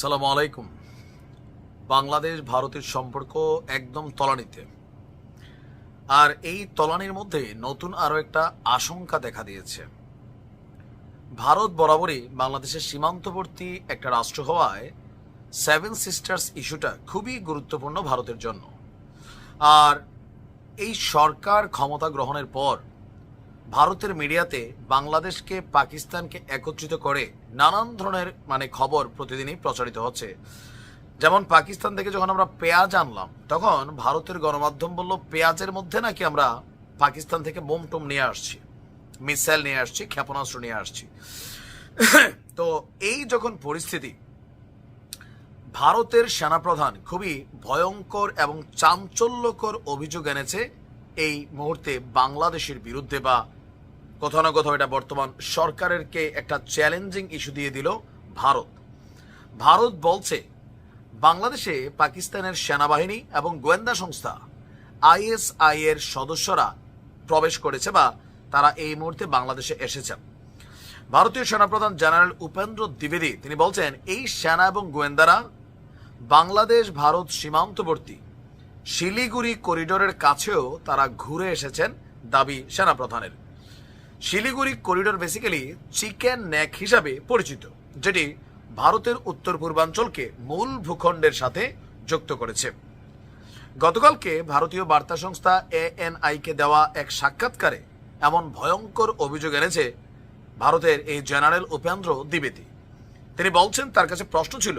সালাম আলাইকুম। বাংলাদেশ ভারতের সম্পর্ক একদম তলানিতে। আর এই তলানির মধ্যে নতুন আরও একটা আশঙ্কা দেখা দিয়েছে। ভারত বরাবরই বাংলাদেশের সীমান্তবর্তী একটা রাষ্ট্র হওয়ায় সেভেন সিস্টার্স ইস্যুটা খুবই গুরুত্বপূর্ণ ভারতের জন্য। আর এই সরকার ক্ষমতা গ্রহণের পর ভারতের মিডিয়াতে বাংলাদেশকে পাকিস্তানকে একত্রিত করে নানান ধরনের মানে খবর প্রতিদিনই প্রচারিত হচ্ছে। যেমন পাকিস্তান থেকে যখন আমরা পেঁয়াজ আনলাম, তখন ভারতের গণমাধ্যম বলল, পেঁয়াজের মধ্যে নাকি আমরা পাকিস্তান থেকে বোম টোম নিয়ে আসছি, মিসাইল নিয়ে আসছি, ক্ষেপণাস্ত্র নিয়ে আসছি। তো এই যখন পরিস্থিতি, ভারতের সেনাপ্রধান খুবই ভয়ঙ্কর এবং চাঞ্চল্যকর অভিযোগ এনেছে এই মুহূর্তে বাংলাদেশের বিরুদ্ধে বা কোথাও না কোথাও এটা বর্তমান সরকারেরকে একটা চ্যালেঞ্জিং ইস্যু দিয়ে দিল ভারত। ভারত বলছে, বাংলাদেশে পাকিস্তানের সেনাবাহিনী এবং গোয়েন্দা সংস্থা আইএসআই এর সদস্যরা প্রবেশ করেছে বা তারা এই মুহূর্তে বাংলাদেশে এসেছেন ভারতীয় সেনাপ্রধান জেনারেল উপেন্দ্র দ্বিবেদী তিনি বলছেন, এই সেনা এবং গোয়েন্দারা বাংলাদেশ, ভারত সীমান্তবর্তী শিলিগুড়ি করিডোরের কাছেও তারা ঘুরে এসেছেন দাবি সেনাপ্রধানের। Siliguri corridor basically chicken neck হিসাবে পরিচিত, যেটি ভারতের উত্তর পূর্বাঞ্চলকে মূল ভূখণ্ডের সাথে যুক্ত করেছে। গতকালকে ভারতীয় বার্তা সংস্থা এএনআই কে দেওয়া এক সাক্ষাৎকারে এমন ভয়ঙ্কর অভিযোগ এনেছে ভারতের এই জেনারেল উপেন্দ্র দ্বিবেদী। তিনি বলছেন, তার কাছে প্রশ্ন ছিল,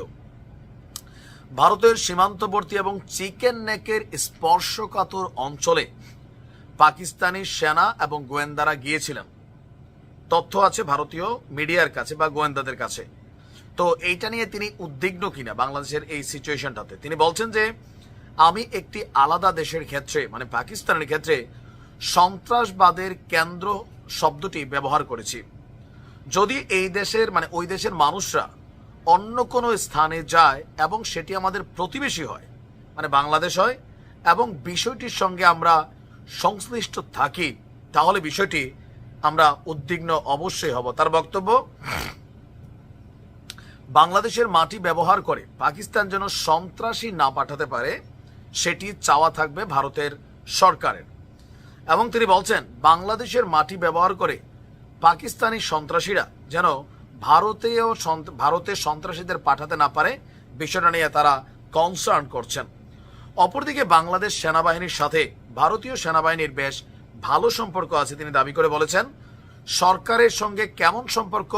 ভারতের সীমান্তবর্তী এবং চিকেন নেকের স্পর্শকাতর অঞ্চলে পাকিস্তানি সেনা এবং গোয়েন্দারা গিয়েছিলেন। তথ্য আছে ভারতীয় মিডিয়ার কাছে বা গোয়েন্দাদের কাছে। তো এইটা নিয়ে তিনি উদ্বিগ্ন কিনা বাংলাদেশের এই সিচুয়েশনটাতে তিনি বলছেন যে, আমি একটি আলাদা দেশের ক্ষেত্রে মানে পাকিস্তানের ক্ষেত্রে সন্ত্রাসবাদের কেন্দ্র শব্দটি ব্যবহার করেছি। যদি এই দেশের মানে ওই দেশের মানুষরা অন্য কোনো স্থানে যায় এবং সেটি আমাদের প্রতিবেশী হয় মানে বাংলাদেশ হয়, এবং বিষয়টির সঙ্গে আমরা সংশ্লিষ্ট থাকি, তাহলে বিষয়টি আমরা উদ্বিগ্ন অবশ্যই হব। তার বক্তব্য, বাংলাদেশের মাটি ব্যবহার করে পাকিস্তান যেন সন্ত্রাসী না পাঠাতে পারে, সেটি চাওয়া থাকবে ভারতের সরকারের। এবং তিনি বলছেন, বাংলাদেশের মাটি ব্যবহার করে পাকিস্তানি সন্ত্রাসীরা যেন ভারতেও ভারতে সন্ত্রাসীদের পাঠাতে না পারে, বিষয়টা নিয়ে তারা কনসার্ন করছেন। অপরদিকে বাংলাদেশ সেনাবাহিনীর সাথে ভারতীয় সেনাবাহিনীর বেশ ভালো সম্পর্ক আছে তিনি দাবি করে বলেছেন, সরকারের সঙ্গে কেমন সম্পর্ক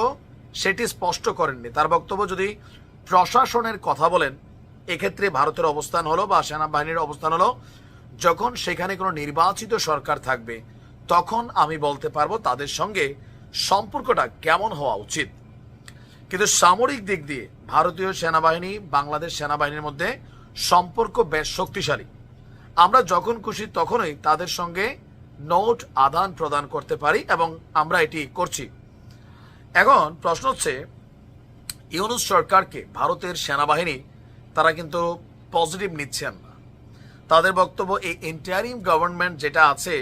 সেটি স্পষ্ট করেননি। তার বক্তব্য যদি প্রশাসনের কথা বলেন, এক্ষেত্রে ভারতের অবস্থান হলো বা সেনাবাহিনীর অবস্থান হলো, যখন সেখানে কোনো নির্বাচিত সরকার থাকবে, তখন আমি বলতে পারব তাদের সঙ্গে সম্পর্কটা কেমন হওয়া উচিত। কিন্তু সামরিক দিক দিয়ে ভারতীয় সেনাবাহিনী বাংলাদেশ সেনাবাহিনীর মধ্যে সম্পর্ক বেশ শক্তিশালী। আমরা যখন খুশি তখনই তাদের সঙ্গে নোট আদান প্রদান করতে পারি এবং আমরা এটি করছি। এখন প্রশ্ন হচ্ছে, ইউনুস সরকারকে ভারতের সেনাবাহিনী তারা কিন্তু পজিটিভ নিচ্ছেন না। তাদের বক্তব্য, এই ইন্টারিম গভর্নমেন্ট যেটা আছে,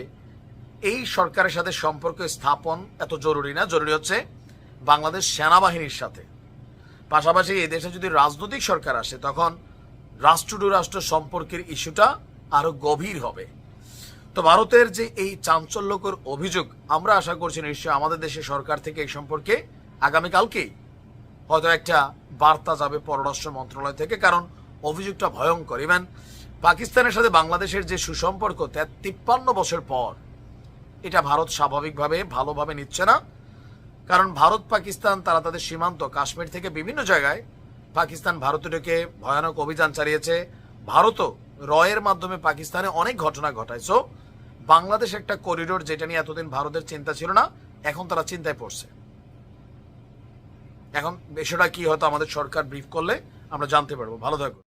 এই সরকারের সাথে সম্পর্ক স্থাপন এত জরুরি না। জরুরি হচ্ছে বাংলাদেশ সেনাবাহিনীর সাথে। পাশাপাশি এই দেশে যদি রাজনৈতিক সরকার আসে, তখন রাষ্ট্র টু রাষ্ট্র সম্পর্কের ইস্যুটা আরও গভীর হবে। তো ভারতের যে এই চাঞ্চল্যকর অভিযোগ, আমরা আশা করছি নিশ্চয়ই আমাদের দেশের সরকার থেকে এই সম্পর্কে আগামীকালকেই হয়তো একটা বার্তা যাবে পররাষ্ট্র মন্ত্রণালয় থেকে, কারণ অভিযোগটা ভয়ঙ্কর। ইভেন পাকিস্তানের সাথে বাংলাদেশের যে সুসম্পর্ক তিপ্পান্ন বছর পর এটা ভারত স্বাভাবিকভাবে ভালোভাবে নিচ্ছে না। কারণ ভারত, পাকিস্তান, তারা তাদের সীমান্ত, কাশ্মীর থেকে বিভিন্ন জায়গায় পাকিস্তান ভারতে ঢুকে ভয়ানক অভিযান চালিয়েছে। ভারতও রয়ের মাধ্যমে পাকিস্তানে অনেক ঘটনা ঘটায়। সো বাংলাদেশ একটা করিডোর যেটা নিয়ে এতদিন ভারতের চিন্তা ছিল না, এখন তারা চিন্তায় পড়ছে। এখন বিষয়টা কি হয়তো আমাদের সরকার ব্রিফ করলে আমরা জানতে পারব। ভালো থাকুন।